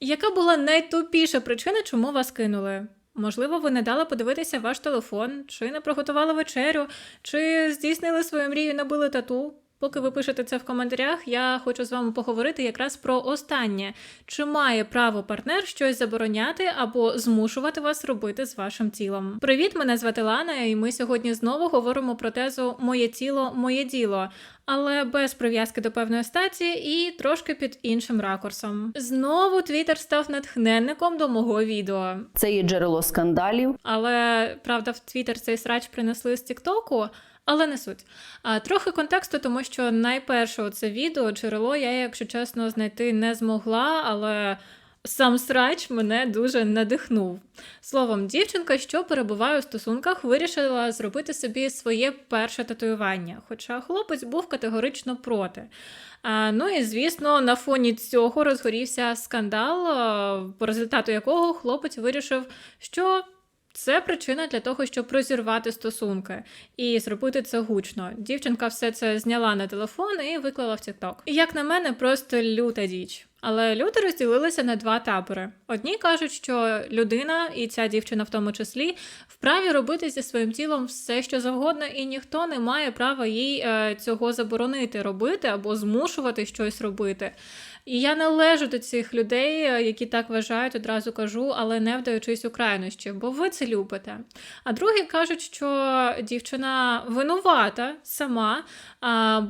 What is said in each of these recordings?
Яка була найтупіша причина, чому вас кинули? Можливо, ви не дали подивитися ваш телефон, чи не приготували вечерю, чи здійснили свою мрію набили тату. Поки ви пишете це в коментарях, я хочу з вами поговорити якраз про останнє. Чи має право партнер щось забороняти або змушувати вас робити з вашим тілом? Привіт, мене звати Лана, і ми сьогодні знову говоримо про тезу Моє тіло, моє діло, але без прив'язки до певної статі і трошки під іншим ракурсом. Знову Твіттер став натхненником до мого відео. Це є джерело скандалів. Але правда, в Твіттер цей срач принесли з Тіктоку. Але не суть. А трохи контексту, тому що найперше це відео джерело я, якщо чесно, знайти не змогла, але сам срач мене дуже надихнув. Словом, дівчинка, що перебуває у стосунках, вирішила зробити собі своє перше татуювання, хоча хлопець був категорично проти. А, ну і звісно, на фоні цього розгорівся скандал, по результату якого хлопець вирішив, що це причина для того, щоб розірвати стосунки і зробити це гучно. Дівчинка все це зняла на телефон і виклала в TikTok. І як на мене, просто люта діч. Але люди розділилися на два табори. Одні кажуть, що людина, і ця дівчина в тому числі, вправі робити зі своїм тілом все, що завгодно, і ніхто не має права їй е, цього заборонити робити або змушувати щось робити. І я належу до цих людей, е, які так вважають, одразу кажу, але не вдаючись у крайнощі, бо ви це любите. А другі кажуть, що дівчина винувата сама,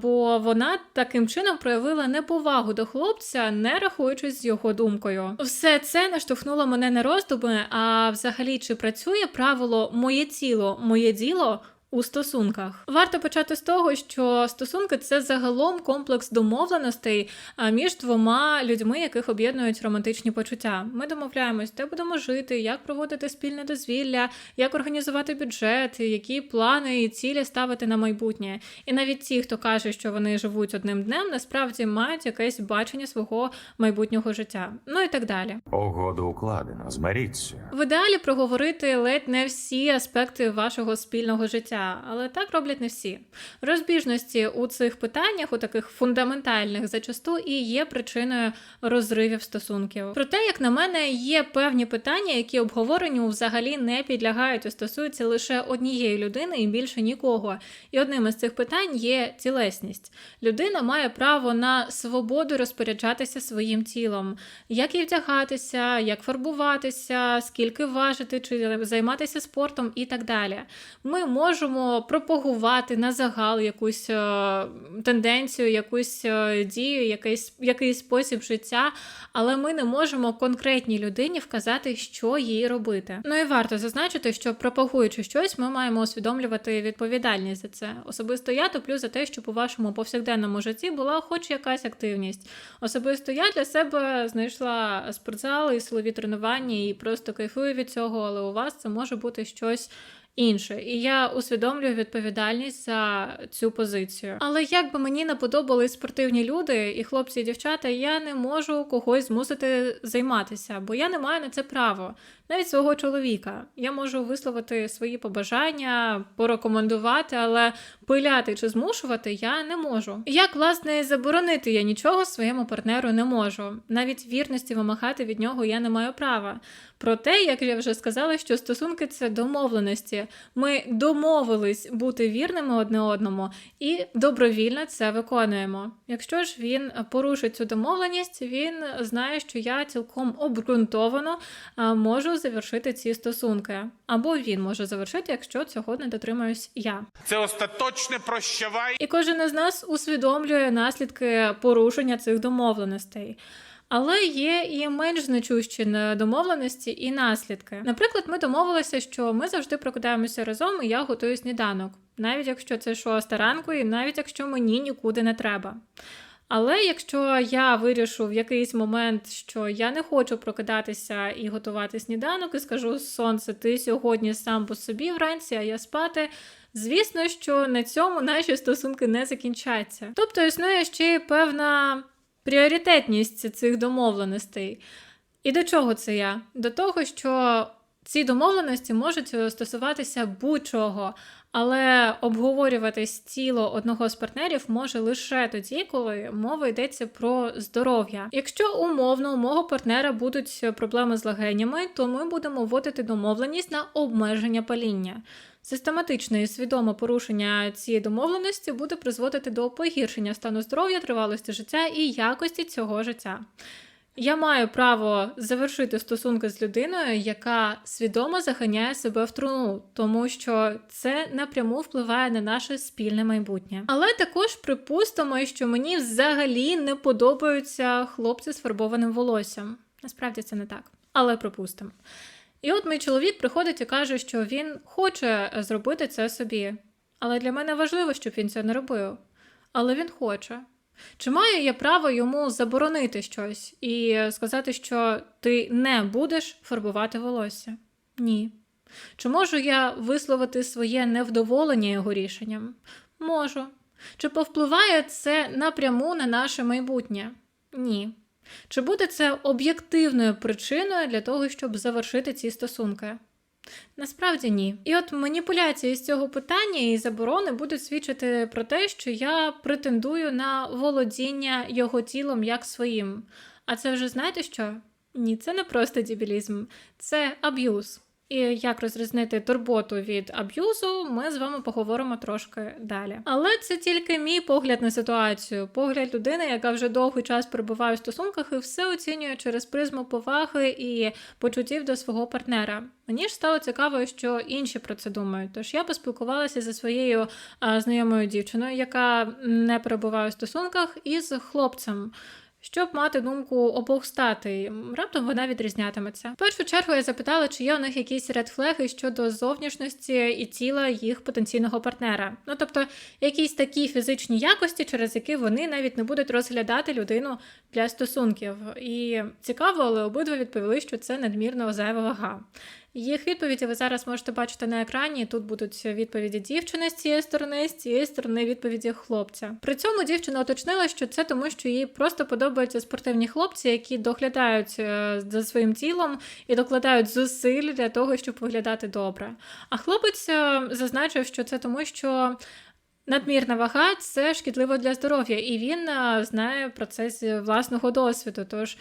бо вона таким чином проявила неповагу до хлопця, не рахуючись з його думкою. Все це наштовхнуло мене на роздуми. А взагалі, чи працює правило моє тіло, моє діло? У стосунках варто почати з того, що стосунки це загалом комплекс домовленостей між двома людьми, яких об'єднують романтичні почуття. Ми домовляємось, де будемо жити, як проводити спільне дозвілля, як організувати бюджет, які плани і цілі ставити на майбутнє. І навіть ті, хто каже, що вони живуть одним днем, насправді мають якесь бачення свого майбутнього життя. Ну і так далі. Угоду укладено, змиріться. В ідеалі проговорити ледь не всі аспекти вашого спільного життя, але так роблять не всі. Розбіжності у цих питаннях, у таких фундаментальних, зачасту і є причиною розривів стосунків. Проте, як на мене, є певні питання, які обговоренню взагалі не підлягають і стосуються лише однієї людини і більше нікого. І одним із цих питань є цілесність. Людина має право на свободу розпоряджатися своїм тілом, як їй вдягатися, як фарбуватися, скільки важити, чи займатися спортом і так далі. Ми можемо пропагувати на загал якусь е, тенденцію, якусь е, дію, якийсь, якийсь спосіб життя, але ми не можемо конкретній людині вказати, що їй робити. Ну і варто зазначити, що пропагуючи щось, ми маємо усвідомлювати відповідальність за це. Особисто я топлю за те, щоб у вашому повсякденному житті була хоч якась активність. Особисто я для себе знайшла спортзал і силові тренування і просто кайфую від цього, але у вас це може бути щось. Інше, і я усвідомлюю відповідальність за цю позицію. Але як би мені не подобались спортивні люди, і хлопці, і дівчата, я не можу когось змусити займатися, бо я не маю на це право. Навіть свого чоловіка. Я можу висловити свої побажання, порекомендувати, але пиляти чи змушувати я не можу. Як, власне, заборонити я нічого своєму партнеру не можу. Навіть вірності вимагати від нього я не маю права. Проте, як я вже сказала, що стосунки це домовленості. Ми домовились бути вірними одне одному і добровільно це виконуємо. Якщо ж він порушить цю домовленість, він знає, що я цілком обґрунтовано можу завершити ці стосунки, або він може завершити, якщо цього не дотримаюсь я. Це остаточне прощавай. І кожен із нас усвідомлює наслідки порушення цих домовленостей. Але є і менш значущі домовленості і наслідки. Наприклад, ми домовилися, що ми завжди прокидаємося разом, і я готую сніданок, навіть якщо це шоста ранку, і навіть якщо мені нікуди не треба. Але якщо я вирішу в якийсь момент, що я не хочу прокидатися і готувати сніданок, і скажу сонце, ти сьогодні сам по собі вранці, а я спати. Звісно, що на цьому наші стосунки не закінчаться. Тобто існує ще й певна пріоритетність цих домовленостей. І до чого це я? До того, що ці домовленості можуть стосуватися будь-чого, Але обговорюватись тіло одного з партнерів може лише тоді, коли мова йдеться про здоров'я. Якщо умовно у мого партнера будуть проблеми з легенями, то ми будемо вводити домовленість на обмеження паління. Систематичне і свідоме порушення цієї домовленості буде призводити до погіршення стану здоров'я, тривалості життя і якості цього життя. Я маю право завершити стосунки з людиною, яка свідомо заганяє себе в труну, тому що це напряму впливає на наше спільне майбутнє. Але також припустимо, що мені взагалі не подобаються хлопці з фарбованим волоссям. Насправді це не так, але припустимо. І от мій чоловік приходить і каже, що він хоче зробити це собі. Але для мене важливо, щоб він це не робив. Але він хоче. Чи маю я право йому заборонити щось і сказати, що ти не будеш фарбувати волосся? Ні. Чи можу я висловити своє невдоволення його рішенням? Можу. Чи повпливає це напряму на наше майбутнє? Ні. Чи буде це об'єктивною причиною для того, щоб завершити ці стосунки? Насправді ні. І от маніпуляції з цього питання і заборони будуть свідчити про те, що я претендую на володіння його тілом як своїм. А це вже знаєте що? Ні, це не просто дебілізм, це аб'юз. І як розрізнити турботу від аб'юзу, ми з вами поговоримо трошки далі. Але це тільки мій погляд на ситуацію, погляд людини, яка вже довгий час перебуває в стосунках і все оцінює через призму поваги і почуттів до свого партнера. Мені ж стало цікаво, що інші про це думають. Тож я поспілкувалася зі своєю знайомою дівчиною, яка не перебуває в стосунках, із хлопцем. Щоб мати думку обох статей, раптом вона відрізнятиметься. В першу чергу я запитала, чи є у них якісь редфлеги щодо зовнішності і тіла їх потенційного партнера. Ну тобто, якісь такі фізичні якості, через які вони навіть не будуть розглядати людину для стосунків. І цікаво, але обидва відповіли, що це надмірно зайва вага. Їх відповіді ви зараз можете бачити на екрані. Тут будуть відповіді дівчини з цієї сторони, з цієї сторони відповіді хлопця. При цьому дівчина уточнила, що це тому, що їй просто подобаються спортивні хлопці, які доглядають е, за своїм тілом і докладають зусиль для того, щоб виглядати добре. А хлопець е, зазначив, що це тому, що. Надмірна вага це шкідливо для здоров'я, і він е, знає про це з власного досвіду. Тож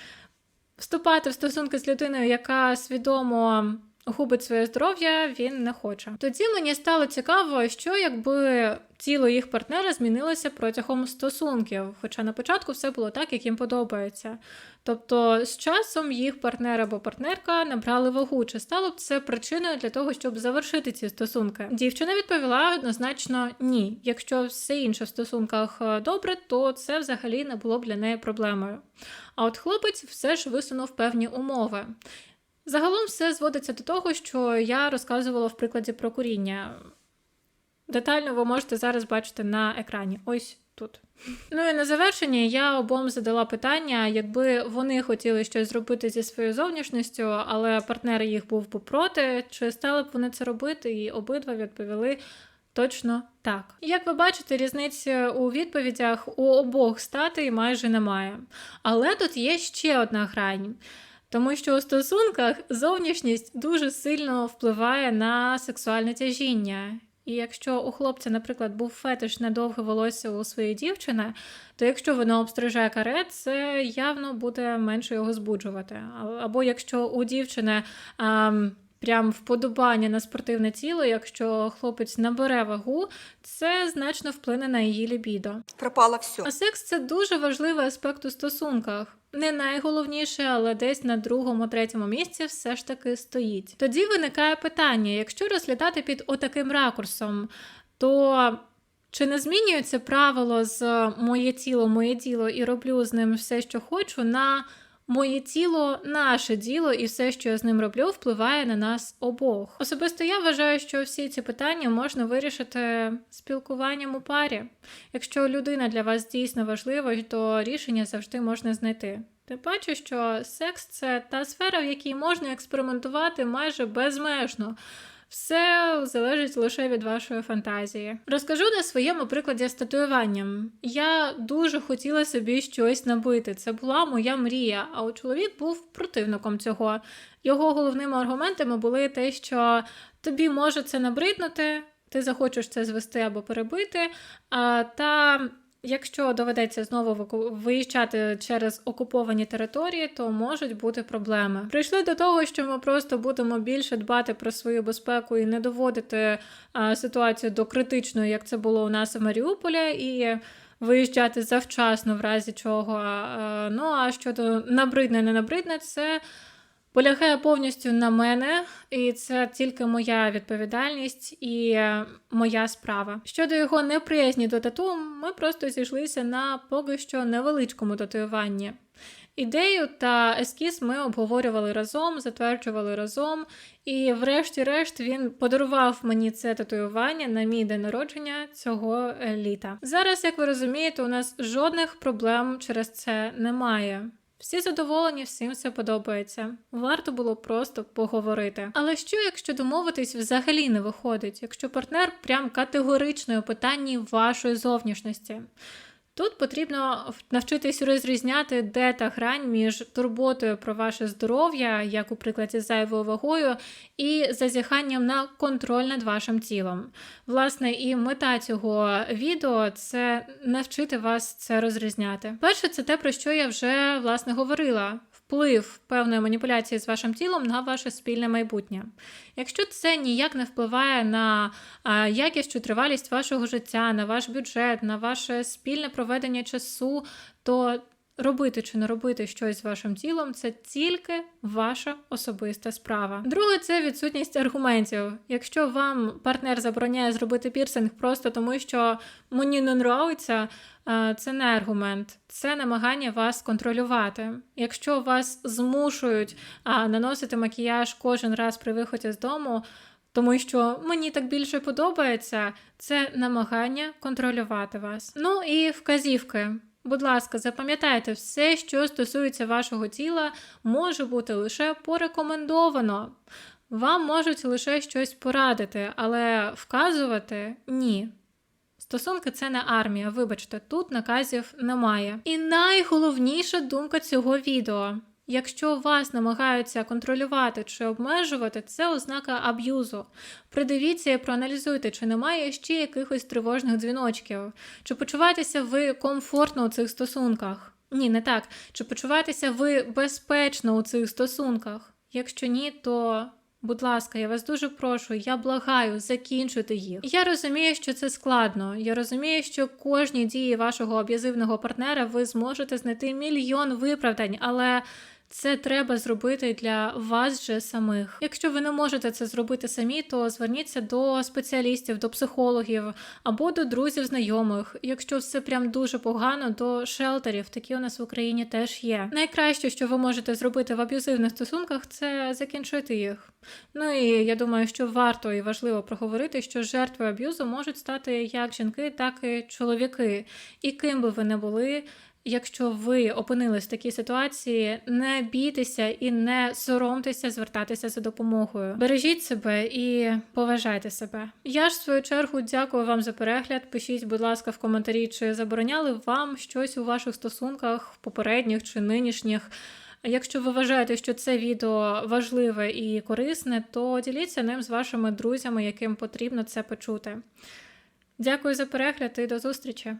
вступати в стосунки з людиною, яка свідомо губить своє здоров'я, він не хоче. Тоді мені стало цікаво, що якби тіло їх партнера змінилося протягом стосунків, хоча на початку все було так, як їм подобається. Тобто з часом їх партнер або партнерка набрали вагу. Чи стало б це причиною для того, щоб завершити ці стосунки? Дівчина відповіла однозначно ні. Якщо все інше в стосунках е, добре, то це взагалі не було б для неї проблемою. А от хлопець все ж висунув певні умови. Загалом все зводиться до того, що я розказувала в прикладі про куріння. Детально ви можете зараз бачити на екрані. Ось тут. Ну і на завершення я обом задала питання, якби вони хотіли щось зробити зі своєю зовнішністю, але партнер їх був би проти, чи стали б вони це робити, і обидва відповіли. Точно так. Як ви бачите, різниці у відповідях у обох статей майже немає. Але тут є ще одна грань. Тому що у стосунках зовнішність дуже сильно впливає на сексуальне тяжіння. І якщо у хлопця, наприклад, був фетиш на довге волосся у своєї дівчини, то якщо вона обстрижає карет, це явно буде менше його збуджувати. Або якщо у дівчини ем, прям вподобання на спортивне тіло, якщо хлопець набере вагу, це значно вплине на її лібідо. пропало все. А секс це дуже важливий аспект у стосунках. Не найголовніше, але десь на другому, третьому місці все ж таки стоїть. Тоді виникає питання: якщо розглядати під отаким ракурсом, то чи не змінюється правило з моє тіло, моє діло і роблю з ним все, що хочу, на Моє тіло, наше діло, і все, що я з ним роблю, впливає на нас обох. Особисто я вважаю, що всі ці питання можна вирішити спілкуванням у парі. Якщо людина для вас дійсно важлива, то рішення завжди можна знайти. Тим паче, що секс це та сфера, в якій можна експериментувати майже безмежно. Все залежить лише від вашої фантазії. Розкажу на своєму прикладі з татуюванням. Я дуже хотіла собі щось набити. Це була моя мрія. А от чоловік був противником цього. Його головними аргументами були те, що тобі може це набриднути. ти захочеш це звести або перебити. Та якщо доведеться знову виїжджати через окуповані території, то можуть бути проблеми. Прийшли до того, що ми просто будемо більше дбати про свою безпеку і не доводити а, ситуацію до критичної, як це було у нас в Маріуполі, і виїжджати завчасно, в разі чого. А, ну а щодо набридне, не набридне, це полягає повністю на мене, і це тільки моя відповідальність і е, моя справа. Щодо його неприязні до тату, ми просто зійшлися на поки що невеличкому татуюванні. Ідею та ескіз ми обговорювали разом, затверджували разом, і, врешті-решт, він подарував мені це татуювання на мій день народження цього е, літа. Зараз, як ви розумієте, у нас жодних проблем через це немає. Всі задоволені, всім все подобається. Варто було просто поговорити. Але що, якщо домовитись взагалі не виходить, якщо партнер прям категорично у питанні вашої зовнішності? Тут потрібно навчитись розрізняти, де та грань між турботою про ваше здоров'я, як у прикладі з зайвою вагою, і зазіханням на контроль над вашим тілом. Власне, і мета цього відео це навчити вас це розрізняти. Перше, це те, про що я вже власне говорила. Вплив певної маніпуляції з вашим тілом на ваше спільне майбутнє. Якщо це ніяк не впливає на якість чи тривалість вашого життя, на ваш бюджет, на ваше спільне проведення часу, то робити чи не робити щось з вашим тілом це тільки ваша особиста справа. Друге, це відсутність аргументів. Якщо вам партнер забороняє зробити пірсинг просто тому, що мені не нравиться, е, це не аргумент, це намагання вас контролювати. Якщо вас змушують наносити макіяж кожен раз при виході з дому. Тому що мені так більше подобається, це намагання контролювати вас. Ну і вказівки. Будь ласка, запам'ятайте, все, що стосується вашого тіла, може бути лише порекомендовано. Вам можуть лише щось порадити, але вказувати ні. Стосунки це не армія, вибачте, тут наказів немає. І найголовніша думка цього відео. Якщо вас намагаються контролювати чи обмежувати, це ознака аб'юзу. Придивіться і проаналізуйте, чи немає ще якихось тривожних дзвіночків, чи почуваєтеся ви комфортно у цих стосунках. Ні, не так. Чи почуваєтеся ви безпечно у цих стосунках? Якщо ні, то Будь ласка, я вас дуже прошу, я благаю, закінчуйте їх. Я розумію, що це складно. Я розумію, що кожній дії вашого аб'язивного партнера ви зможете знайти мільйон виправдань, але це треба зробити для вас же самих. Якщо ви не можете це зробити самі, то зверніться до спеціалістів, до психологів або до друзів, знайомих. Якщо все прям дуже погано, до шелтерів, такі у нас в Україні теж є. Найкраще, що ви можете зробити в аб'юзивних стосунках, це закінчити їх. Ну і я думаю, що варто і важливо проговорити, що жертвою аб'юзу можуть стати як жінки, так і чоловіки. І ким би ви не були. Якщо ви опинились в такій ситуації, не бійтеся і не соромтеся звертатися за допомогою. Бережіть себе і поважайте себе. Я ж в свою чергу дякую вам за перегляд. Пишіть, будь ласка, в коментарі, чи забороняли вам щось у ваших стосунках, попередніх чи нинішніх. Якщо ви вважаєте, що це відео важливе і корисне, то діліться ним з вашими друзями, яким потрібно це почути. Дякую за перегляд і до зустрічі!